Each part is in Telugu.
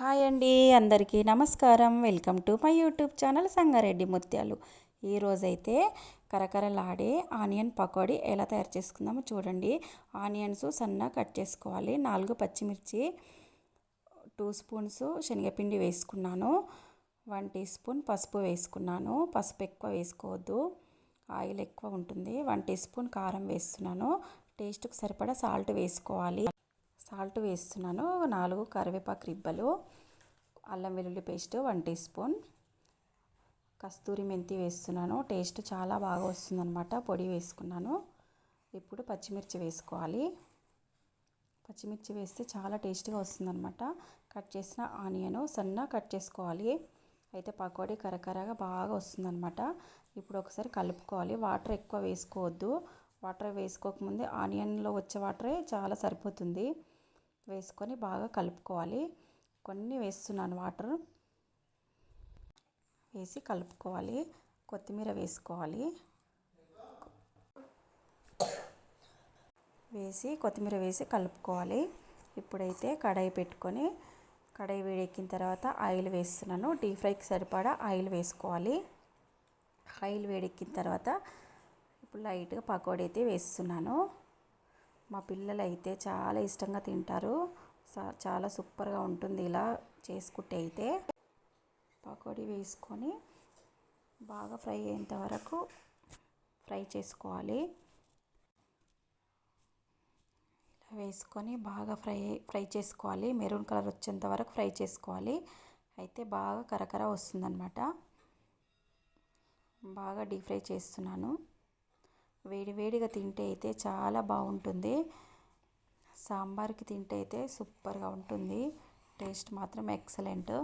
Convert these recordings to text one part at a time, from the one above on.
హాయ్ అండి అందరికీ నమస్కారం. Welcome to my YouTube channel Sangareddy Muthyalu. ఈరోజైతే కరకరలాడే ఆనియన్ పకోడీ ఎలా తయారు చేసుకుందామో చూడండి. ఆనియన్స్ సన్న కట్ చేసుకోవాలి. నాలుగు పచ్చిమిర్చి టూ స్పూన్స్ శనగపిండి వేసుకున్నాను. వన్ టీ స్పూన్ పసుపు వేసుకున్నాను. పసుపు ఎక్కువ వేసుకోవద్దు. ఆయిల్ ఎక్కువ ఉంటుంది. వన్ టీ స్పూన్ కారం వేస్తున్నాను. టేస్ట్కి సరిపడా సాల్ట్ వేసుకోవాలి. సాల్ట్ వేస్తున్నాను. నాలుగు కరివేపాకు రిబ్బలు అల్లం వెల్లుల్లి paste one teaspoon kasuri methi వేస్తున్నాను. టేస్ట్ చాలా బాగా వస్తుందన్నమాట. పొడి వేసుకున్నాను. ఇప్పుడు పచ్చిమిర్చి వేసుకోవాలి. పచ్చిమిర్చి వేస్తే చాలా టేస్ట్గా వస్తుందన్నమాట. కట్ చేసిన ఆనియన్ సన్న కట్ చేసుకోవాలి. అయితే పకోడీ కరకరగా బాగా వస్తుందన్నమాట. ఇప్పుడు ఒకసారి కలుపుకోవాలి. వాటర్ ఎక్కువ వేసుకోవద్దు. వాటర్ వేసుకోకముందే ఆనియన్లో వచ్చే వాటరే చాలా సరిపోతుంది. వేసుకొని బాగా కలుపుకోవాలి. కొన్ని వేస్తున్నాను వాటర్. వేసి కలుపుకోవాలి. కొత్తిమీర వేసుకోవాలి. వేసి కొత్తిమీర వేసి కలుపుకోవాలి. ఇప్పుడైతే కడాయి పెట్టుకొని కడాయి వేడెక్కిన తర్వాత ఆయిల్ వేస్తున్నాను. డీప్ ఫ్రైకి సరిపడా ఆయిల్ వేసుకోవాలి. ఆయిల్ వేడెక్కిన తర్వాత ఇప్పుడు లైట్గా పకోడీ అయితే వేస్తున్నాను. మా పిల్లలు అయితే చాలా ఇష్టంగా తింటారు. చాలా సూపర్గా ఉంటుంది ఇలా చేసుకుంటే అయితే. పకోడీ వేసుకొని బాగా ఫ్రై అయ్యేంత వరకు ఫ్రై చేసుకోవాలి. ఇలా వేసుకొని బాగా ఫ్రై ఫ్రై చేసుకోవాలి. మెరూన్ కలర్ వచ్చేంత వరకు ఫ్రై చేసుకోవాలి. అయితే బాగా కరకర వస్తుందన్నమాట. బాగా డీప్ ఫ్రై చేస్తున్నాను. వేడివేడిగా తింటే అయితే చాలా బాగుంటుంది. సాంబార్కి తింటే అయితే సూపర్గా ఉంటుంది. టేస్ట్ మాత్రం ఎక్సలెంట్.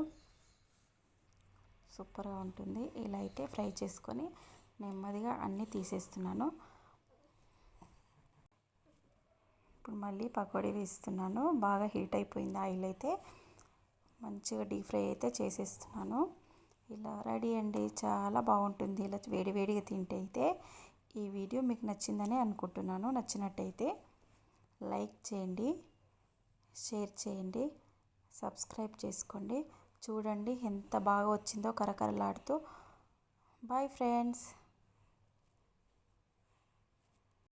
సూపర్గా ఉంటుంది. ఇలా అయితే ఫ్రై చేసుకొని నెమ్మదిగా అన్నీ తీసేస్తున్నాను. ఇప్పుడు మళ్ళీ పకోడీ వేస్తున్నాను. బాగా హీట్ అయిపోయింది ఆయిల్ అయితే. మంచిగా డీప్ ఫ్రై అయితే చేసేస్తున్నాను. ఇలా రెడీ అండి. చాలా బాగుంటుంది. ఇలా వేడివేడిగా తింటే అయితే. ఈ వీడియో మీకు నచ్చిందని అనుకుంటున్నాను. నచ్చినట్టయితే లైక్ చేయండి షేర్ చేయండి సబ్స్క్రైబ్ చేసుకోండి. చూడండి ఎంత బాగా వచ్చిందో కరకరలాడుతూ. Bye friends.